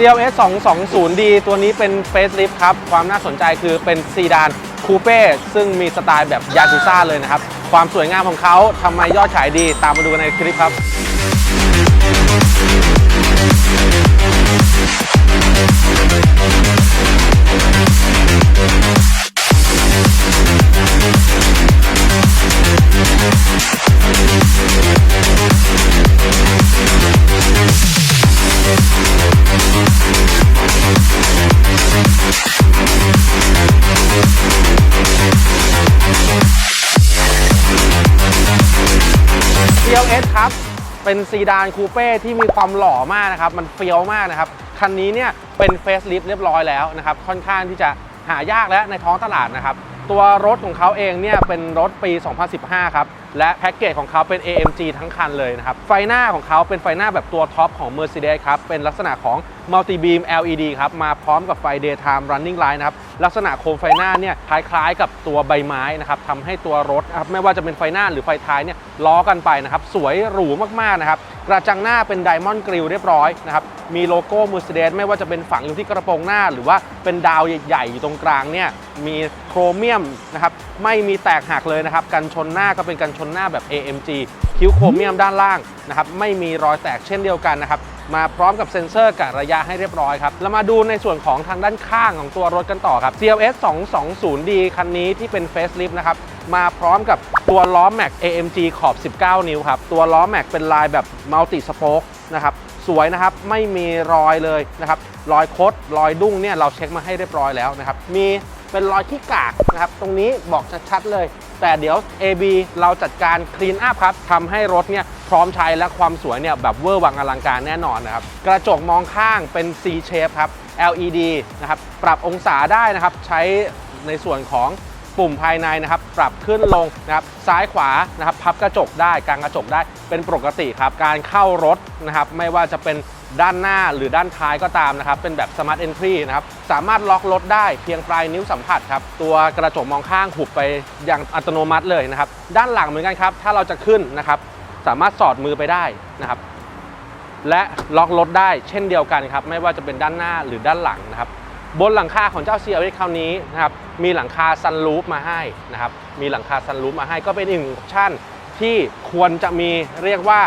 CLS 220D ตัวนี้เป็นเฟสลิฟครับ ความน่าสนใจคือเป็นซีดานคูเป้ซึ่งมีสไตล์แบบยา u ุซ่าเลยนะครับ ความสวยงามของเขาทำไมยอดขายดี ตามมาดูกันในคลิปครับ เป็นซีดานคูเป้ที่มีความหล่อมากนะครับ มันเฟี้ยวมากนะครับ คันนี้เนี่ยเป็นเฟสลิฟเรียบร้อยแล้วนะครับ ค่อนข้างที่จะหายากแล้วในท้องตลาดนะครับ ตัวรถของเขาเองเนี่ยเป็นรถปี 2015 ครับ และแพ็กเกจของเขาเป็น AMG ทั้งคันเลยนะครับ ไฟหน้าของเขาเป็นไฟหน้าแบบตัวท็อปของ Mercedes ครับ เป็นลักษณะของ Multi Beam LED ครับ มาพร้อมกับไฟ Daytime Running Light นะครับ ลักษณะโคมไฟหน้าเนี่ยคล้ายๆ กับตัวใบไม้นะครับทำให้ตัวรถครับไม่ว่าจะเป็นไฟหน้าหรือไฟท้ายเนี่ยล้อกันไปนะครับสวยหรูมากๆนะครับ กระจังหน้าเป็นไดมอนด์กริลเรียบร้อยนะครับ มีโลโก้ Mercedes ไม่ว่าจะเป็นฝังอยู่ที่กระโปรงหน้า หรือว่าเป็นดาวใหญ่ๆ อยู่ตรงกลางเนี่ย มีโครเมียมนะครับ ไม่มีแตกหักเลยนะครับ กันชนหน้าก็เป็นกันชนหน้าแบบ AMG คิ้วโครเมียมด้านล่างนะครับ ไม่มีรอยแตกเช่นเดียวกันนะครับ มาพร้อมกับเซ็นเซอร์กะระยะให้เรียบร้อยครับแล้วมาดูในส่วนของทางด้านข้างของตัวรถกันต่อครับ CLS 220D คันนี้ที่เป็น Facelift นะครับมาพร้อมกับตัวล้อแม็ก AMG ขอบ 19 นิ้วครับ ตัวล้อแม็กเป็นลายแบบมัลติสโป๊กนะครับสวยนะครับไม่มีรอยเลยนะครับรอยคดรอยดุ้งเนี่ยเราเช็คมาให้เรียบร้อยแล้วนะครับมีเป็นรอยขี้กากนะครับตรงนี้บอกชัดๆเลย แต่เดี๋ยว AB เราจัดการคลีนอัพครับทำให้รถเนี่ย พร้อมใช้และความสวยเนี่ยแบบเวอร์วังอลังการแน่นอนนะครับ กระจกมองข้างเป็น C shape ครับ LED นะครับ ปรับองศาได้นะครับ ใช้ในส่วนของปุ่มภายในนะครับ ปรับขึ้นลงนะครับ ซ้ายขวานะครับ พับกระจกได้กางกระจกได้เป็นปกติครับ การเข้ารถนะครับ ไม่ว่าจะเป็นด้านหน้าหรือด้านท้ายก็ตามนะครับ เป็นแบบ Smart Entry นะครับ สามารถล็อกรถได้เพียงปลายนิ้วสัมผัสครับ ตัวกระจกมองข้างหุบไปอย่างอัตโนมัติเลยนะครับ ด้านหลังเหมือนกันครับ ถ้าเราจะขึ้นนะครับ สามารถสอดมือไปได้นะครับ และล็อกรถได้เช่นเดียวกันครับ ไม่ว่าจะเป็นด้านหน้าหรือด้านหลังนะครับ บนหลังคาของเจ้า CLX คราวนี้นะครับมีหลังคาซันรูฟมาให้นะครับ มีหลังคาซันรูฟมาให้ก็เป็นอีกหนึ่งออปชั่นที่ควรจะมีเรียกว่า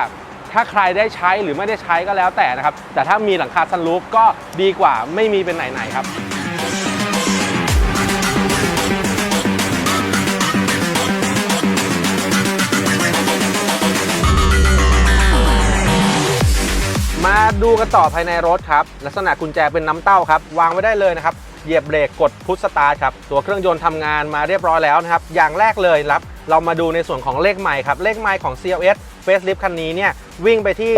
ถ้าใครได้ใช้หรือไม่ได้ใช้ก็แล้วแต่นะครับ แต่ถ้ามีหลังคาซันรูฟก็ดีกว่าไม่มีเป็นไหนๆครับ มาดูกันต่อภายในรถครับ ลักษณะกุญแจเป็นน้ำเต้าครับ วางไว้ได้เลยนะครับ เหยียบเบรกกดพุทสตาร์ทครับ ตัวเครื่องยนต์ทำงานมาเรียบร้อยแล้วนะครับ อย่างแรกเลยครับ เรามาดูในส่วนของเลขใหม่ครับ เลขใหม่ของ CLS Facelift คันนี้เนี่ยวิ่งไปที่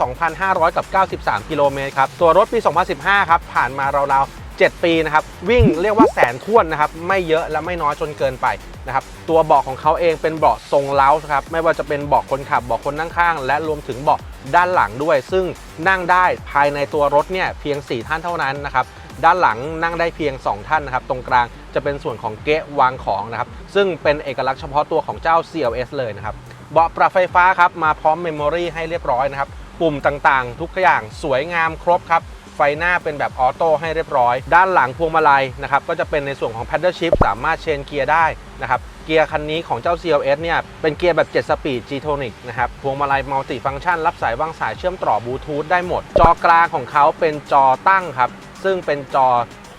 12,500 กับ 93 กิโลเมตรครับ ตัวรถปี 2015 ครับ ผ่านมาราวๆ 7 ปีนะครับวิ่งเรียกว่าแสนท้วนนะครับไม่เยอะและไม่น้อยจนเกินไปนะครับตัวเบาะของเขาเองเป็นเบาะทรงเล้าครับไม่ว่าจะเป็นเบาะคนขับเบาะคนนั่งข้าง และรวมถึงเบาะด้านหลังด้วย ซึ่งนั่งได้ภายในตัวรถเนี่ยเพียง 4 ท่านเท่านั้นนะครับด้านหลังนั่งได้เพียง 2 ท่านนะครับตรงกลางจะเป็นส่วนของเกะวางของนะครับซึ่งเป็นเอกลักษณ์เฉพาะตัวของเจ้า CLS เลยนะครับเบาะปรับไฟฟ้าครับมาพร้อมเมมโมรีให้เรียบร้อยนะครับปุ่มต่างๆ ทุกอย่างสวยงามครบครับ ไฟหน้าเป็นแบบออโต้ให้เรียบร้อย ด้านหลังพวงมาลัยนะครับก็จะเป็นในส่วนของ paddle shift สามารถเชนเกียร์ได้นะครับเกียร์คันนี้ของเจ้า CLS เนี่ยเป็นเกียร์แบบ 7 สปีด G-Tonic นะครับพวงมาลัยมัลติฟังก์ชัน รับสายวางสายเชื่อมต่อบลูทูธได้หมด จอกลางของเขาเป็นจอตั้งครับ ซึ่งเป็นจอ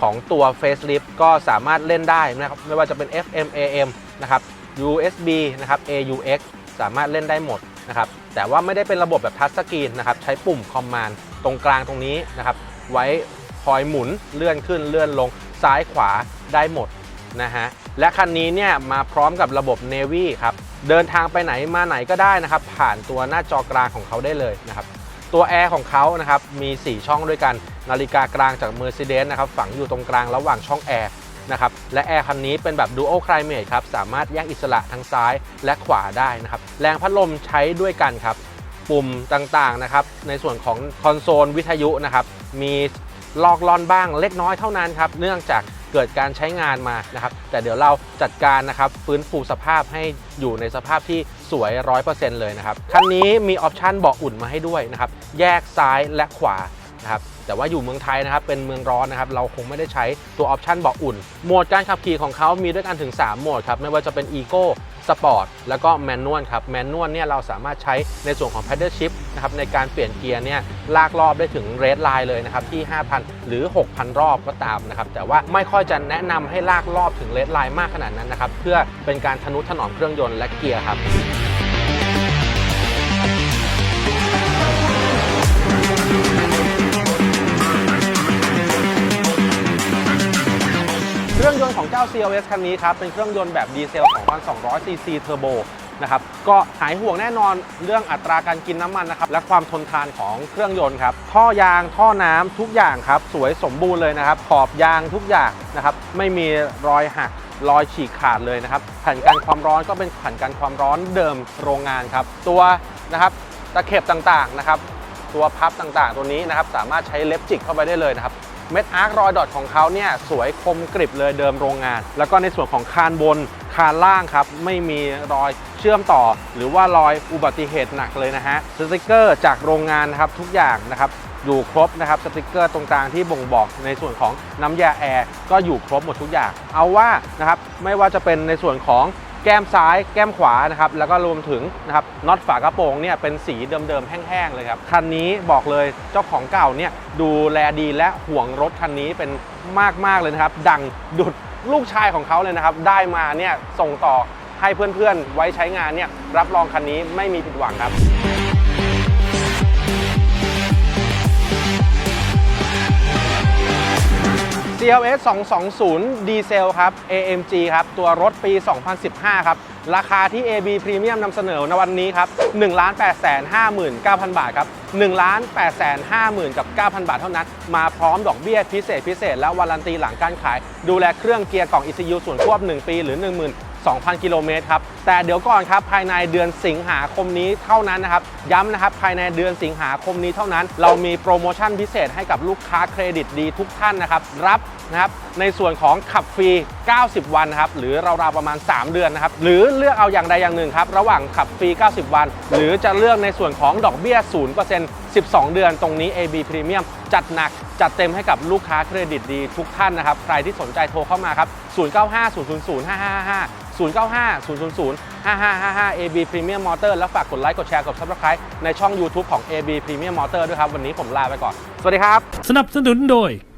ของตัว Facelift ก็สามารถเล่นได้นะครับไม่ว่าจะเป็น FM AM นะครับ USB นะครับ AUX สามารถเล่นได้หมดนะครับแต่ว่าไม่ได้เป็นระบบแบบทัชสกรีนนะครับใช้ปุ่มคอมมานด์ตรงกลางตรงนี้นะครับ ไว้คอยหมุนเลื่อนขึ้นเลื่อนลงซ้ายขวาได้หมดนะฮะและคันนี้เนี่ยมาพร้อมกับระบบ Navy ครับเดินทางไปไหนมาไหนก็ได้นะครับ ผ่านตัวหน้าจอกลางของเขาได้เลยนะครับตัวแอร์ของเขานะครับมี 4 ช่องด้วยกัน นาฬิกากลางจาก Mercedes นะครับฝังอยู่ตรงกลางระหว่างช่องแอร์นะครับและแอร์คันนี้เป็นแบบ Dual Climate ครับสามารถแยกอิสระทั้งซ้ายและขวาได้นะครับแรงพัดลมใช้ด้วยกันครับ ปุ่มต่างๆนะครับในส่วนของคอนโซลวิทยุนะครับมีลอกลอนบ้างเล็กน้อยเท่านั้นครับเนื่องจากเกิดการใช้งานมานะครับ แต่เดี๋ยวเราจัดการนะครับฟื้นฟูสภาพให้อยู่ในสภาพที่สวย 100%เลยนะครับคันนี้มีออปชันเบาะอุ่นมาให้ด้วยนะครับแยกซ้ายและขวานะครับแต่ว่าอยู่เมืองไทยนะครับเป็นเมืองร้อนนะครับเราคงไม่ได้ใช้ตัวออปชันเบาะอุ่นโหมดการขับขี่ของเขามีด้วยกันถึง 3โหมดครับไม่ว่าจะเป็น Eco สปอร์ตแล้วก็แมนนวลครับแมนนวลเนี่ยเราสามารถใช้ในส่วนของ Paddle Shift นะครับในการเปลี่ยนเกียร์เนี่ยลากรอบได้ถึงเรดไลน์เลยนะครับที่ 5,000 หรือ 6,000 รอบก็ตามนะครับแต่ว่าไม่ค่อยจะแนะนำให้ลากรอบถึงเรดไลน์มากขนาดนั้นนะครับเพื่อเป็นการทนุถนอมเครื่องยนต์และเกียร์ครับ เครื่องยนต์ของเจ้า CLS คันนี้ครับ เป็นเครื่องยนต์แบบดีเซล 2,200ซีซีเทอร์โบนะครับ ก็หายห่วงแน่นอนเรื่องอัตราการกินน้ำมันนะครับ และความทนทานของเครื่องยนต์ครับ ท่อยาง ท่อน้ำทุกอย่างครับ สวยสมบูรณ์เลยนะครับ ขอบยางทุกอย่างนะครับ ไม่มีรอยหักรอยฉีกขาดเลยนะครับแผ่นกันความร้อนก็เป็นแผ่นกันความร้อนเดิมโรงงานครับ ตัวนะครับตะเข็บต่างๆนะครับ ตัวพับต่างๆ ตัวนี้นะครับ สามารถใช้เล็บจิกเข้าไปได้เลยนะครับ เม็ดอาร์ครอยดอทของเขาเนี่ยสวยคมกริบเลยเดิมโรงงาน แล้วก็ในส่วนของคานบนคานล่างครับ ไม่มีรอยเชื่อมต่อ หรือว่ารอยอุบัติเหตุหนักเลยนะฮะสติกเกอร์จากโรงงานนะครับทุกอย่างนะครับอยู่ครบนะครับสติกเกอร์ตรงกลางที่บ่งบอกในส่วนของน้ำยาแอร์ก็อยู่ครบหมดทุกอย่าง เอาว่านะครับไม่ว่าจะเป็นในส่วนของ แก้มซ้ายแก้มขวานะครับแล้วก็รวมถึงนะครับน็อตฝากระโปรงเนี่ยเป็นสีเดิมๆแห้งๆเลยครับคันนี้บอกเลยเจ้าของเก่าเนี่ยดูแลดีและห่วงรถคันนี้เป็นมากๆเลยนะครับ ดังดุดลูกชายของเขาเลยนะครับ ได้มาเนี่ยส่งต่อให้เพื่อนๆ ไว้ใช้งานเนี่ยรับรองคันนี้ไม่มีผิดหวังครับ CLS 220 ดีเซลครับ AMG ครับ ตัวรถปี 2015 ครับ ราคาที่ AB Premium นำเสนอในวันนี้ครับ1 8 5 9 0 0 0 บาทครับ1 8 5 0 0 0 0 กับ 9,000 บาทเท่านั้น มาพร้อมดอกเบี้ยพิเศษพิเศษ และวารันตีหลังการขาย ดูแลเครื่องเกียร์กล่อง ECU ส่วนควบ 1 ปี หรือ10,000 2,000 กิโลเมตรครับ แต่เดี๋ยวก่อนครับ ภายในเดือนสิงหาคมนี้เท่านั้นนะครับ ย้ำนะครับ ภายในเดือนสิงหาคมนี้เท่านั้น เรามีโปรโมชั่นพิเศษให้กับลูกค้าเครดิตดีทุกท่านนะครับ รับ นะครับในส่วนของขับฟรี 90 วันครับหรือราวๆประมาณ 3 เดือนนะครับหรือเลือกเอาอย่างใดอย่างหนึ่งครับระหว่างขับฟรี 90 วัน หรือจะเลือกในส่วนของดอกเบี้ย 0% 12 เดือนตรงนี้ AB Premium จัดหนักจัดเต็มให้กับลูกค้าเครดิตดีทุกท่านนะครับ ใครที่สนใจโทรเข้ามาครับ 0950005555 095 000 5555 AB Premium Motor แล้วฝากกดไลค์กดแชร์กด Subscribe ในช่อง YouTube ของ AB Premium Motor ด้วยครับ วันนี้ผมลาไปก่อน สวัสดีครับ สนับสนุนโดย